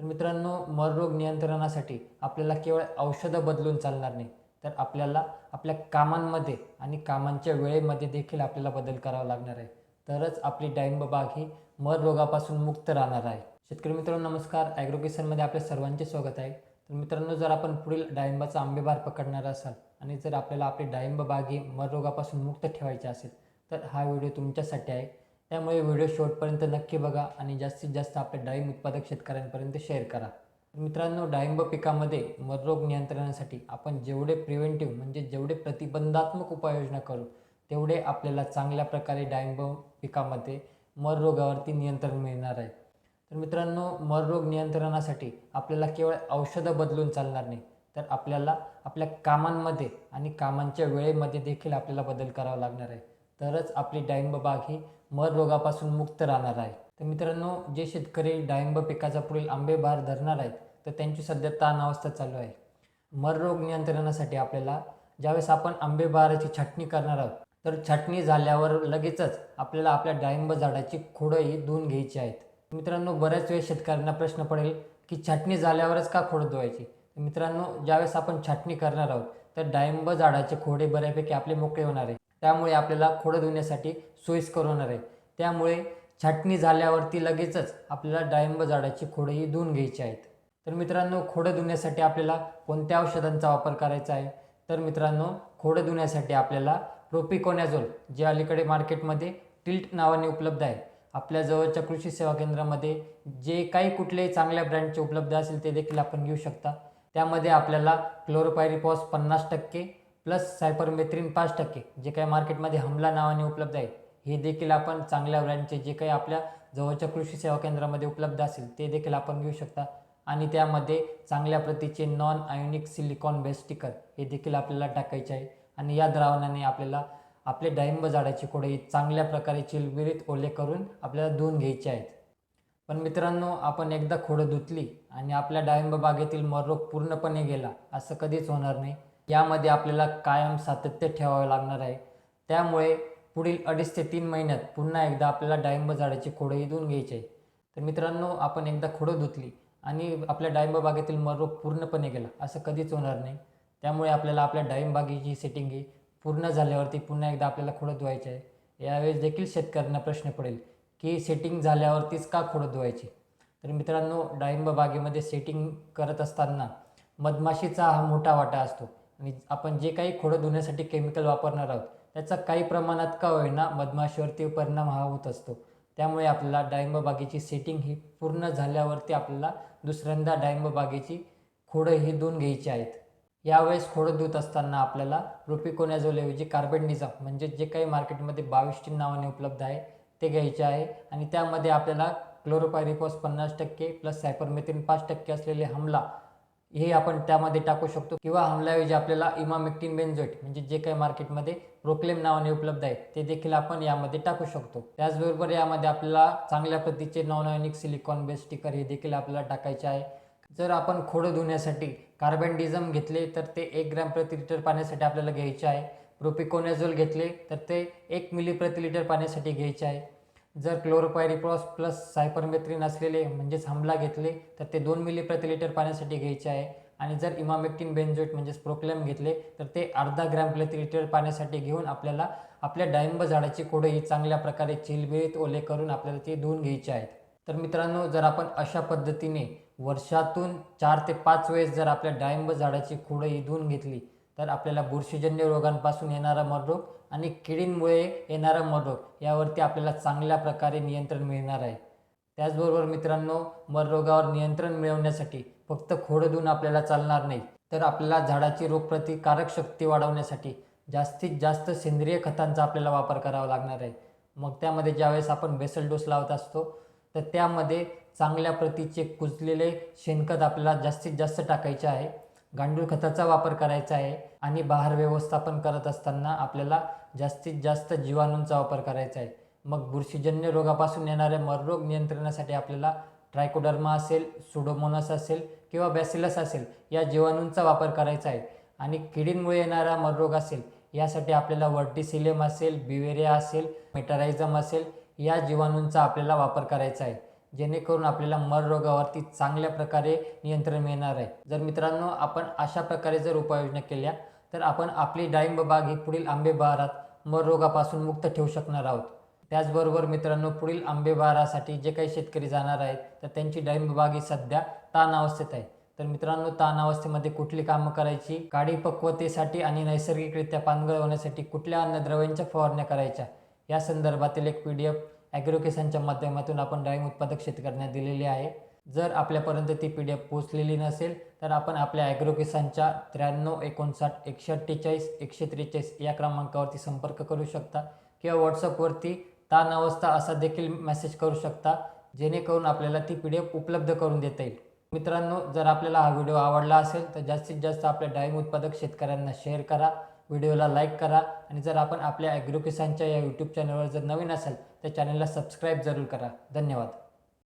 तर मित्रांनो मररोग नियंत्रणासाठी आपल्याला केवळ औषधं बदलून चालणार नाही. तर आपल्याला आपल्या कामांमध्ये आणि कामांच्या वेळेमध्ये देखील आपल्याला बदल करावा लागणार आहे. तरच आपली डाळिंब बाग ही मर रोगापासून मुक्त राहणार आहे. शेतकरी मित्रांनो नमस्कार. ॲग्रो किसनमध्ये आपल्या सर्वांचे स्वागत आहे. तर मित्रांनो जर आपण पुढील डाळिंबाचा आंबेबार पकडणार असाल आणि जर आपल्याला आपली डाळिंब बाग ही मर रोगापासून मुक्त ठेवायची असेल तर हा व्हिडिओ तुमच्यासाठी आहे. त्यामुळे व्हिडिओ शेवटपर्यंत नक्की बघा आणि जास्तीत जास्त आपल्या डाळिंब उत्पादक शेतकऱ्यांपर्यंत शेअर करा. मित्रांनो डाळिंब पिकामध्ये मररोग नियंत्रणासाठी आपण जेवढे प्रिव्हेंटिव्ह म्हणजे जेवढे प्रतिबंधात्मक उपाययोजना करू तेवढे आपल्याला चांगल्या प्रकारे डाळिंब पिकामध्ये मर रोगावरती नियंत्रण मिळणार आहे. तर मित्रांनो मररोग नियंत्रणासाठी आपल्याला केवळ औषधं बदलून चालणार नाही तर आपल्याला आपल्या कामांमध्ये आणि कामांच्या वेळेमध्ये देखील आपल्याला बदल करावा लागणार आहे. तरच आपली डाळिंब बाग ही मर रोगापासून मुक्त राहणार आहे. तर मित्रांनो जे शेतकरी डाळिंब पिकाचा पुढील आंबे बार धरणार आहेत तर त्यांची सध्या ताण अवस्था चालू आहे. मर रोग नियंत्रणासाठी आपल्याला ज्यावेळेस आपण आंबे बहाराची छाटणी करणार आहोत तर छाटणी झाल्यावर लगेचच आपल्याला आपल्या डाळिंब झाडाची खोडंही धुवून घ्यायची आहेत. मित्रांनो बऱ्याच वेळेस शेतकऱ्यांना प्रश्न पडेल की छाटणी झाल्यावरच का खोडं धुवायची? मित्रांनो ज्यावेळेस आपण छाटणी करणार आहोत तर डाळिंब झाडाचे खोडे बऱ्यापैकी आपले मोकळे होणार आहे. त्यामुळे आपल्याला खोडं धुण्यासाठी सोयीस्कर होणार आहे. त्यामुळे छाटणी झाल्यावरती लगेचच आपल्याला डाळिंब झाडाची खोडंही धुवून घ्यायची आहेत. तर मित्रांनो खोडं धुण्यासाठी आपल्याला कोणत्या औषधांचा वापर करायचा आहे? तर मित्रांनो खोडं धुण्यासाठी आपल्याला प्रोपिकोनॅझोल जे अलीकडे मार्केटमध्ये टिल्ट नावाने उपलब्ध आहे आपल्या जवळच्या कृषी सेवा केंद्रामध्ये जे काही कुठलेही चांगल्या ब्रँडचे उपलब्ध असेल ते देखील आपण घेऊ शकता. त्यामध्ये आपल्याला क्लोरोपायरिपॉस पन्नास टक्के प्लस सायपरमेथ्रिन पाच टक्के जे काही मार्केटमध्ये हमला नावाने उपलब्ध आहे हे देखील आपण चांगल्या ब्रँडचे जे काही आपल्या जवळच्या कृषी सेवा केंद्रामध्ये उपलब्ध असेल ते देखील आपण घेऊ शकता. आणि त्यामध्ये चांगल्या प्रतीचे non ionic silicone best sticker हे देखील आपल्याला टाकायचे आहे. आणि या द्रावणाने आपल्याला आपले डाळिंब झाडाची खोडे चांगल्या प्रकारे चिलबिरीत ओले करून आपल्याला धुवून घ्यायचे आहेत. पण मित्रांनो आपण एकदा खोडं धुतली आणि आपल्या डाळिंब बागेतील मररोग पूर्णपणे गेला असं कधीच होणार नाही. यामध्ये आपल्याला कायम सातत्य ठेवावे लागणार आहे. त्यामुळे पुढील अडीच ते तीन महिन्यात पुन्हा एकदा आपल्याला डाळिंब झाडाची खोडंही धुवून घ्यायची आहे. तर मित्रांनो आपण एकदा खोडं धुतली आणि आपल्या डाळिंब बागेतील मररोग पूर्णपणे गेला. असं कधीच होणार नाही. त्यामुळे आपल्याला आपल्या डाळिंब बागेची सेटिंग ही पूर्ण झाल्यावरती पुन्हा एकदा आपल्याला खोडं धुवायचं आहे. यावेळेस देखील शेतकऱ्यांना प्रश्न पडेल की सेटिंग झाल्यावरतीच का खोडं धुवायची? तर मित्रांनो डाळिंब बागेमध्ये सेटिंग करत असताना मधमाशीचा हा मोठा वाटा असतो. आणि आपण जे काही खोडं धुण्यासाठी केमिकल वापरणार आहोत त्याचा काही प्रमाणात का होईना मधमाशीवरती परिणाम हा होत असतो. त्यामुळे आपल्याला डाळिंब बागेची सेटिंग ही पूर्ण झाल्यावरती आपल्याला दुसऱ्यांदा डाळिंब बागेची खोडं ही धुवून घ्यायची आहेत. यावेळेस खोडं धुत असताना आपल्याला प्रोपिकोनॅझोलऐवजी कार्बेंडिझम म्हणजे जे काही मार्केटमध्ये बावीसटीन नावाने उपलब्ध आहे ते घ्यायचे आहे. आणि त्यामध्ये आपल्याला क्लोरोपायरिकॉस पन्नास टक्के प्लस सायपरमेथिन पाच टक्के असलेले हमला हे आपण त्यामध्ये टाकू शकतो. किंवा हमल्याऐवजी आपल्याला इमामेक्टिन बेन्झोइट म्हणजे जे काही मार्केटमध्ये प्रोक्लेम नावाने उपलब्ध आहे ते देखील आपण यामध्ये टाकू शकतो. त्याचबरोबर यामध्ये आपल्याला चांगल्या प्रतीचे non ionic silicone base sticker हे देखील आपल्याला टाकायचे आहे. जर आपण खोडं धुण्यासाठी कार्बनडिझम घेतले तर ते एक ग्रॅम प्रति लिटर पाण्यासाठी आपल्याला घ्यायचे आहे. प्रोपिकोनॅझोल घेतले तर ते एक मिली प्रति लिटर पाण्यासाठी घ्यायचे आहे. जर क्लोरोपायरिप्रॉस प्लस सायपरमेथ्रिन असलेले म्हणजेच हमला घेतले तर ते दोन मिली प्रति लिटर पाण्यासाठी घ्यायचे आहे. आणि जर इमामेक्टिन बेन्झोइट म्हणजेच प्रोक्लेम घेतले तर ते अर्धा ग्रॅम प्रति लिटर पाण्यासाठी घेऊन आपल्याला आपल्या डाळिंब झाडाची खोडं ही चांगल्या प्रकारे चिलबिळीत ओले करून आपल्याला ती धुवून घ्यायची आहेत. तर मित्रांनो जर आपण अशा पद्धतीने वर्षातून चार ते पाच वेळेस जर आपल्या डाळिंब झाडाची खोडं ही धुवून घेतली तर आपल्याला बुरशीजन्य रोगांपासून येणारा मररोग आणि किडींमुळे येणारा मररोग यावरती आपल्याला चांगल्या प्रकारे नियंत्रण मिळणार आहे. त्याचबरोबर मित्रांनो मररोगावर नियंत्रण मिळवण्यासाठी फक्त खोडं धुऊन आपल्याला चालणार नाही तर आपल्याला झाडाची रोगप्रतिकारक शक्ती वाढवण्यासाठी जास्तीत जास्त सेंद्रिय खतांचा आपल्याला वापर करावा लागणार आहे. मग त्यामध्ये ज्यावेळेस आपण बेसल डोस लावत असतो तर त्यामध्ये चांगल्या प्रतीचे कुजलेले शेणखत आपल्याला जास्तीत जास्त टाकायचे आहे. गांडूळ खताचा वापर करायचा आहे आणि बहार व्यवस्थापन करत असताना आपल्याला जास्तीत जास्त जीवाणूंचा वापर करायचा आहे. मग बुरशीजन्य रोगापासून येणाऱ्या मररोग नियंत्रणासाठी आपल्याला ट्रायकोडर्मा असेल सुडोमोनस असेल किंवा बॅसिलस असेल या जीवाणूंचा वापर करायचा आहे. आणि किडींमुळे येणारा मररोग असेल यासाठी आपल्याला वर्टिसिलियम असेल बिवेरिया असेल मेटारायझम असेल या जीवाणूंचा आपल्याला वापर करायचा आहे. जेणेकरून आपल्याला मर रोगावरती चांगल्या प्रकारे नियंत्रण मिळणार आहे. जर मित्रांनो आपण अशा प्रकारे जर उपाययोजना केल्या तर आपण आपली डाळिंब बाग ही पुढील आंबे बहारात मर रोगापासून मुक्त ठेवू शकणार आहोत. त्याचबरोबर मित्रांनो पुढील आंबे बहारासाठी जे काही शेतकरी जाणार आहेत तर त्यांची डाळिंब बाग ही सध्या ताण अवस्थेत आहे. तर मित्रांनो ताण अवस्थेमध्ये कुठली कामं करायची? काडी पक्वतेसाठी आणि नैसर्गिकरित्या पानगळ होण्यासाठी कुठल्या अन्नद्रव्यांच्या फवारण्या करायच्या? या संदर्भातील एक पी डी एफ ॲग्रोकेशनच्या माध्यमातून आपण डाळिंब उत्पादक शेतकऱ्यांना दिलेली आहे. जर आपल्यापर्यंत ती पी डी एफ पोचलेली नसेल तर आपण आपल्या ॲग्रोकेशनच्या त्र्याण्णव एकोणसाठ एकशे अठ्ठेचाळीस एकशे त्रेचाळीस या क्रमांकावरती संपर्क करू शकता किंवा व्हॉट्सअपवरती ताण अवस्था असा देखील मेसेज करू शकता जेणेकरून आपल्याला ती पी डी एफ उपलब्ध करून देता येईल. मित्रांनो जर आपल्याला हा व्हिडिओ आवडला असेल तर जास्तीत जास्त आपल्या डाळिंब उत्पादक शेतकऱ्यांना शेअर करा. व्हिडिओला लाईक करा आणि जर आपण आपल्या ॲग्रोकिसानच्या या यूट्यूब चॅनलवर जर नवीन असाल तर चॅनलला सबस्क्राईब जरूर करा. धन्यवाद.